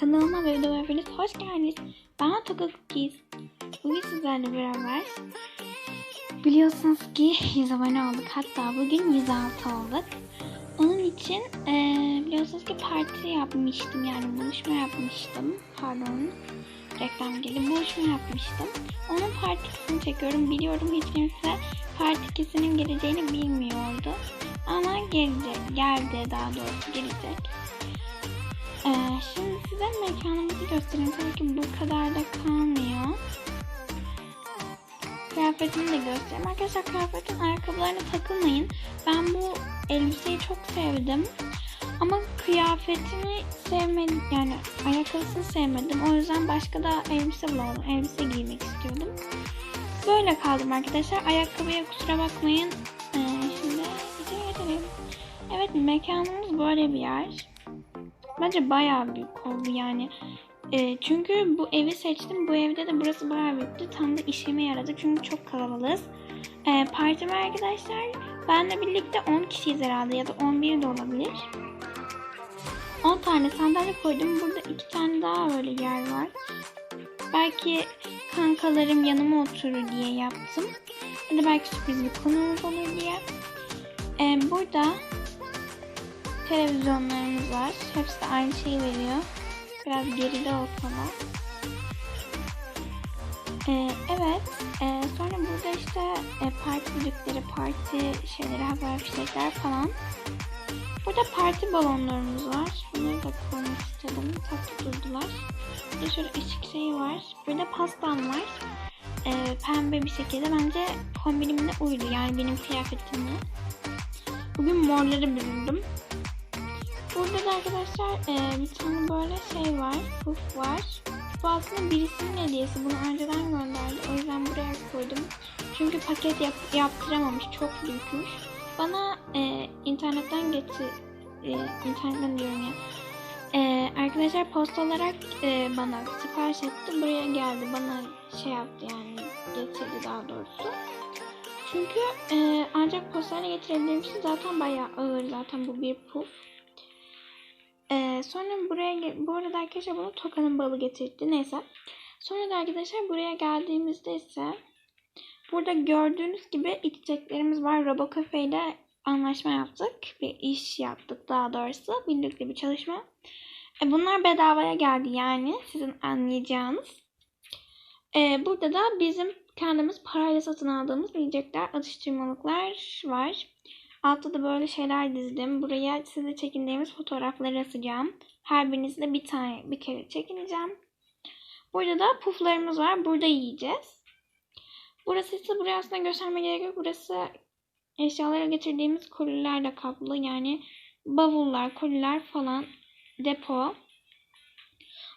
Kanalıma ve videoma hepiniz hoş geldiniz. Ben Toka Cookies. Bugün sizlerle beraber biliyorsunuz ki 100 abone olduk. Hatta bugün 106 olduk. Onun için eee, biliyorsunuz ki parti yapmıştım. Yani buluşma yapmıştım. Pardon. Reklam geldi. Buluşma yapmıştım. Onun partisini çekiyorum. Biliyorum hiç kimse partikisinin geleceğini bilmiyordu. Ama gelecek. Geldi daha doğrusu gelecek. Ee, şimdi size mekanımızı göstereyim. Tabii ki bu kadar da kalmıyor. Kıyafetimi de göstereyim. Arkadaşlar kıyafetin ayakkabılarına takılmayın. Ben bu elbiseyi çok sevdim. Ama kıyafetini sevmedim. Yani ayakkabısını sevmedim. O yüzden başka da elbise bulamadım. Elbise giymek istiyordum. Böyle kaldım arkadaşlar. Ayakkabıya kusura bakmayın. Ee, şimdi geçelim. Evet mekanımız böyle bir yer. Bence bayağı büyük oldu yani. Ee, çünkü bu evi seçtim. Bu evde de burası bayağı büyüktü. Tam da işime yaradı. Çünkü çok kalabalığız. Ee, partime arkadaşlar benle birlikte 10 kişiyiz herhalde ya da 11 de olabilir. 10 tane sandalye koydum. Burada 2 tane daha böyle yer var. Belki kankalarım yanıma oturur diye yaptım. Ya da belki sürpriz bir konuğumuz olur diye. Ee, burada televizyonlarımız var. Hepsi de aynı şeyi veriyor. Biraz geride olsa. Ee, evet. Ee, sonra burada işte e, parti düdükleri, parti şeyleri, haber fişekler falan. Burada parti balonlarımız var. Bunları da koymak istedim. Tatlı durdular. Burada şöyle ışık şeyi var. Burada pastam var. Ee, pembe bir şekilde bence kombinimle uydu. Yani benim kıyafetimle. Bugün morları büründüm. Burada da arkadaşlar e, bir tane böyle şey var. Puf var. Bu aslında birisinin hediyesi. Bunu önceden gönderdi. O yüzden buraya koydum. Çünkü paket yap, yaptıramamış. Çok büyükmüş. Bana e, internetten getir... E, internetten diyorum ya. E, arkadaşlar posta olarak e, bana sipariş etti. Buraya geldi. Bana şey yaptı yani. Getirdi daha doğrusu. Çünkü e, ancak postayla getirebildiğim şey zaten bayağı ağır. Zaten bu bir puf. Ee, sonra buraya bu arada arkadaşlar bunu Toka'nın balı getirdi. Neyse. Sonra da arkadaşlar buraya geldiğimizde ise burada gördüğünüz gibi içeceklerimiz var. Robo Cafe ile anlaşma yaptık. Bir iş yaptık daha doğrusu. Birlikte bir çalışma. E, bunlar bedavaya geldi yani. Sizin anlayacağınız. E, burada da bizim kendimiz parayla satın aldığımız yiyecekler, atıştırmalıklar var. Altta da böyle şeyler dizdim. Buraya size çekindiğimiz fotoğrafları asacağım. Her birinizde bir tane bir kere çekineceğim. Burada da puflarımız var. Burada yiyeceğiz. Burası ise buraya aslında gösterme gerek yok. Burası eşyalara getirdiğimiz kolilerle kaplı. Yani bavullar, koliler falan depo.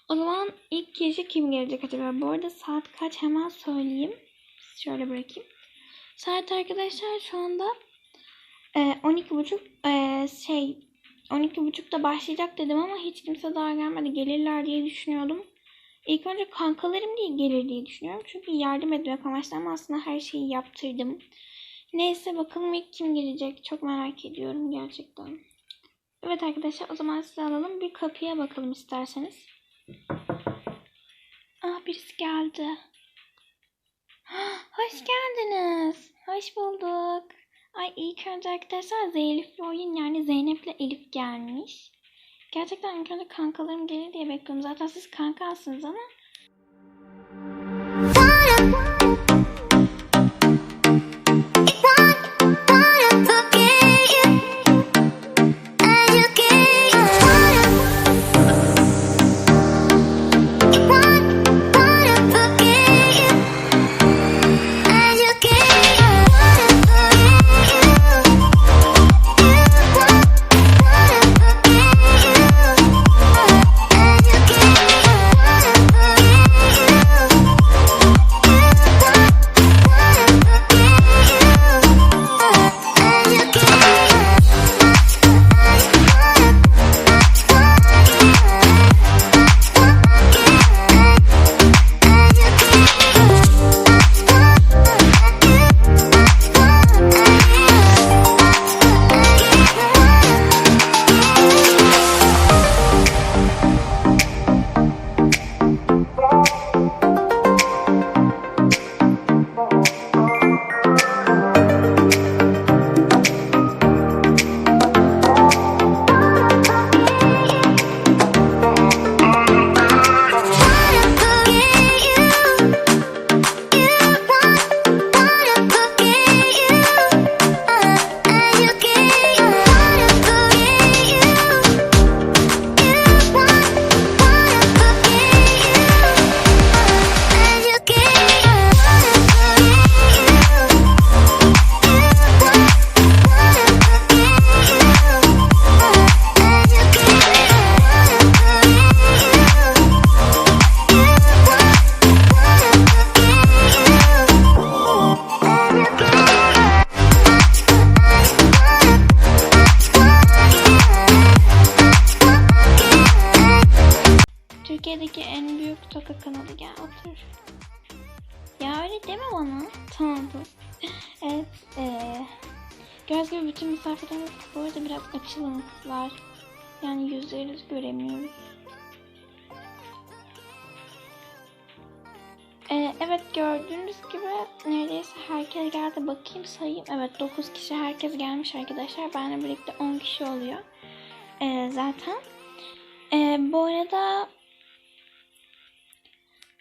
O zaman ilk kişi kim gelecek acaba? Bu arada saat kaç hemen söyleyeyim. Şöyle bırakayım. Saat arkadaşlar şu anda ee, 12.30 ee, şey 12.30'da başlayacak dedim ama hiç kimse daha gelmedi. Gelirler diye düşünüyordum. İlk önce kankalarım diye gelir diye düşünüyorum. Çünkü yardım etmek amaçlı ama aslında her şeyi yaptırdım. Neyse bakalım ilk kim gelecek. Çok merak ediyorum gerçekten. Evet arkadaşlar o zaman size alalım. Bir kapıya bakalım isterseniz. Ah birisi geldi. Hoş geldiniz. Hoş bulduk. Ay ilk önce arkadaşlar Zeynep'le oyun yani Zeynep'le Elif gelmiş. Gerçekten ilk önce kankalarım gelir diye bekliyorum. Zaten siz kankansınız ama Tamam evet. Ee, göz gibi bütün misafirlerimiz bu arada biraz açılımlar. Yani yüzleriniz göremiyoruz. Ee, evet gördüğünüz gibi neredeyse herkes geldi. Bakayım sayayım. Evet 9 kişi herkes gelmiş arkadaşlar. Benle birlikte 10 kişi oluyor. Ee, zaten. Ee, bu arada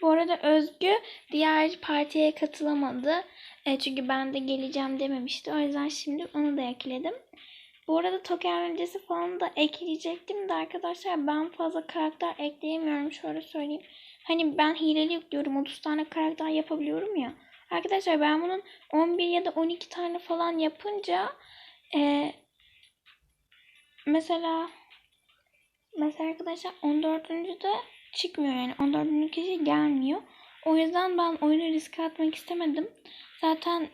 bu arada Özgü diğer partiye katılamadı. E, çünkü ben de geleceğim dememişti. O yüzden şimdi onu da ekledim. Bu arada token öncesi falan da ekleyecektim de arkadaşlar ben fazla karakter ekleyemiyorum. Şöyle söyleyeyim. Hani ben hileli yüklüyorum. 30 tane karakter yapabiliyorum ya. Arkadaşlar ben bunun 11 ya da 12 tane falan yapınca e, mesela mesela arkadaşlar 14. de çıkmıyor yani 14. kişi gelmiyor. O yüzden ben oyunu riske atmak istemedim. Zaten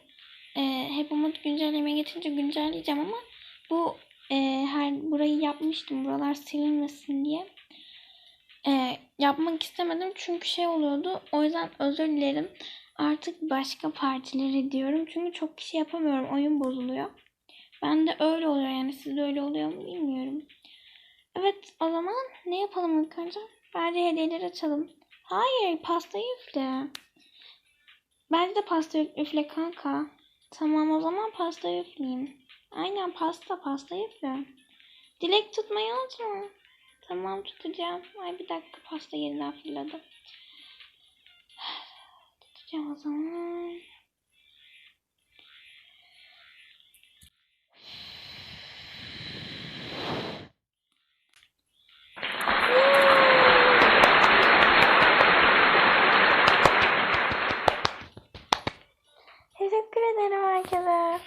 e, hep umut güncellemeye geçince güncelleyeceğim ama bu e, her burayı yapmıştım. Buralar silinmesin diye. E, yapmak istemedim çünkü şey oluyordu. O yüzden özür dilerim. Artık başka partileri diyorum. Çünkü çok kişi yapamıyorum. Oyun bozuluyor. Ben de öyle oluyor yani. Sizde öyle oluyor mu bilmiyorum. Evet o zaman ne yapalım ilk önce? Bence hediyeleri açalım. Hayır pastayı üfle. Bence de pasta üfle kanka. Tamam o zaman pasta üfleyeyim. Aynen pasta pasta üfle. Dilek tutmayı unutma. Tamam tutacağım. Ay bir dakika pasta yeniden fırladı. Tutacağım o zaman. Teşekkür ederim herkese.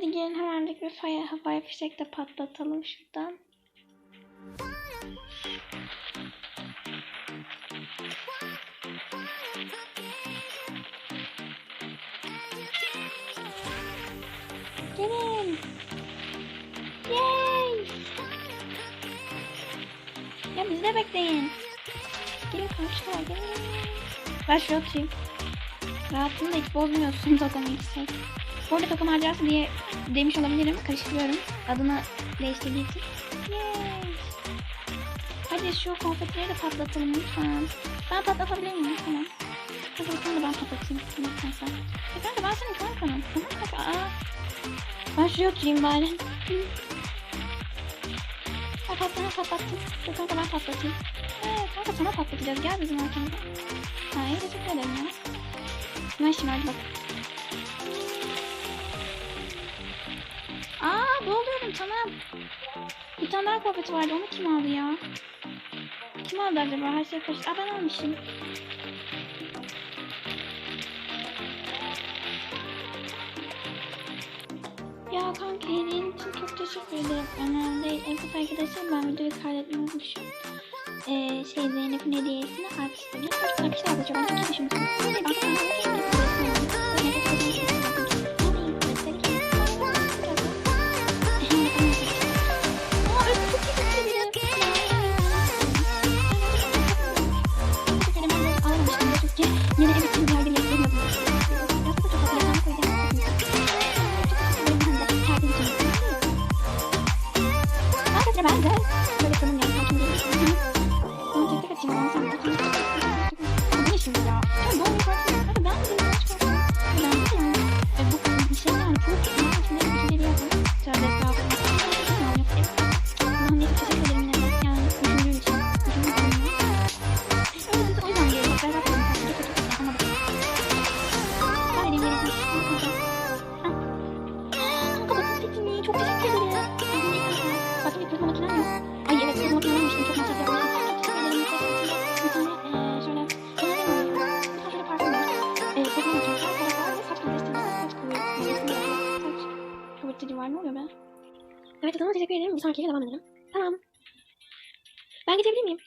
Hadi gelin hemencik bir faya, havai fişek de patlatalım şuradan. Gelin. Yay. Ya bizi de bekleyin. Gelin komşular gelin. Ben şuraya oturayım. Rahatını da hiç bozmuyorsun totem yüksek. Bu arada totem harcarsı diye demiş olabilirim. Karıştırıyorum. Adını değiştirdiği için. Yay. Hadi şu konfetileri de patlatalım lütfen. Ben patlatabilir miyim? Tamam. Hadi bakalım da ben patlatayım. Lütfen sen. E kanka ben senin kankanım. Kanka, aa. Ben şuraya oturayım bari. Hı. Ben patlattım. Dur kanka ben patlatayım. Evet kanka sana patlatacağız. Gel bizim arkamda. Hayır teşekkür ederim ya. Ben şimdi hadi bak. Aa boğuluyorum tamam. Bir tane daha konfeti vardı onu kim aldı ya? Kim aldı acaba? Her şey karıştı. Aa ben almışım. Ya kanka hediyen için çok teşekkür ederim. Önemli değil. Kötü arkadaşlar ben videoyu kaydetmeyi unutmuşum. Ee, şey Zeynep'in hediyesini arkadaşlar. Arkadaşlar ben çok iyi düşünmüşüm. Ben sana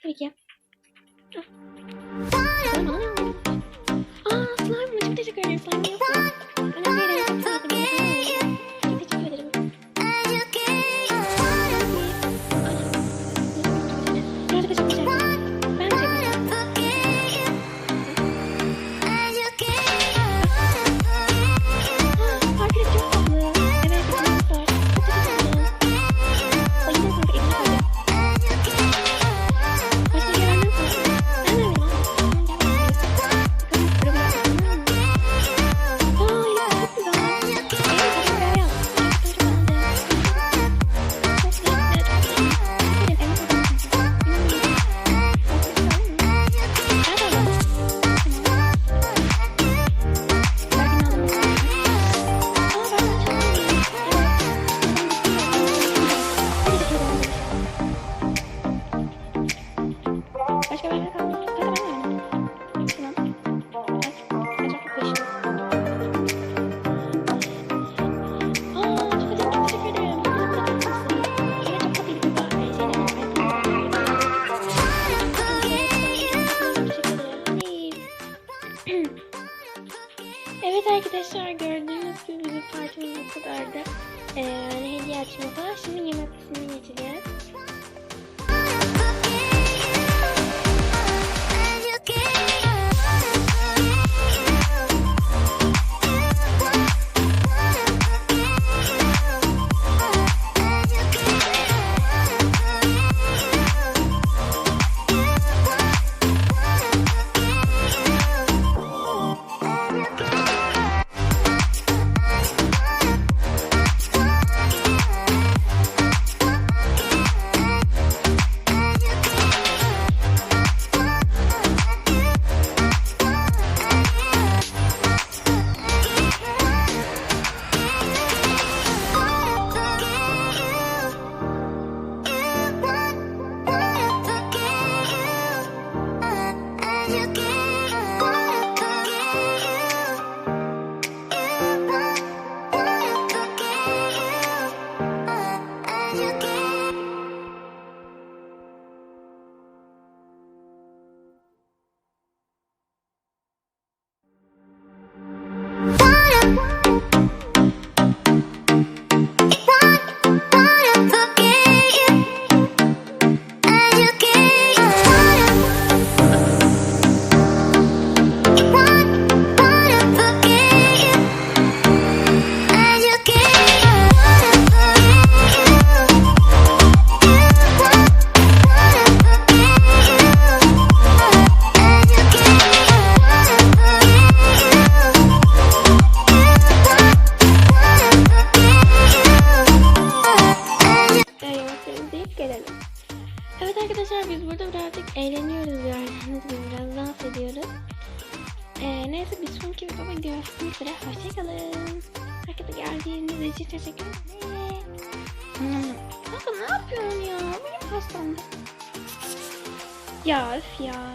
geçebilir miyim? Yani hediye açma falan. Şimdi yemek kısmına geçeceğiz. Evet arkadaşlar biz burada birazcık eğleniyoruz gördüğünüz gibi biraz dans ediyoruz. Ee, neyse bir sonraki videoda görüşmek üzere. Hoşçakalın. Herkese geldiğiniz için teşekkür ederim. Hmm. Ne yapıyorsun ya? Benim pastamda. Ya öf ya.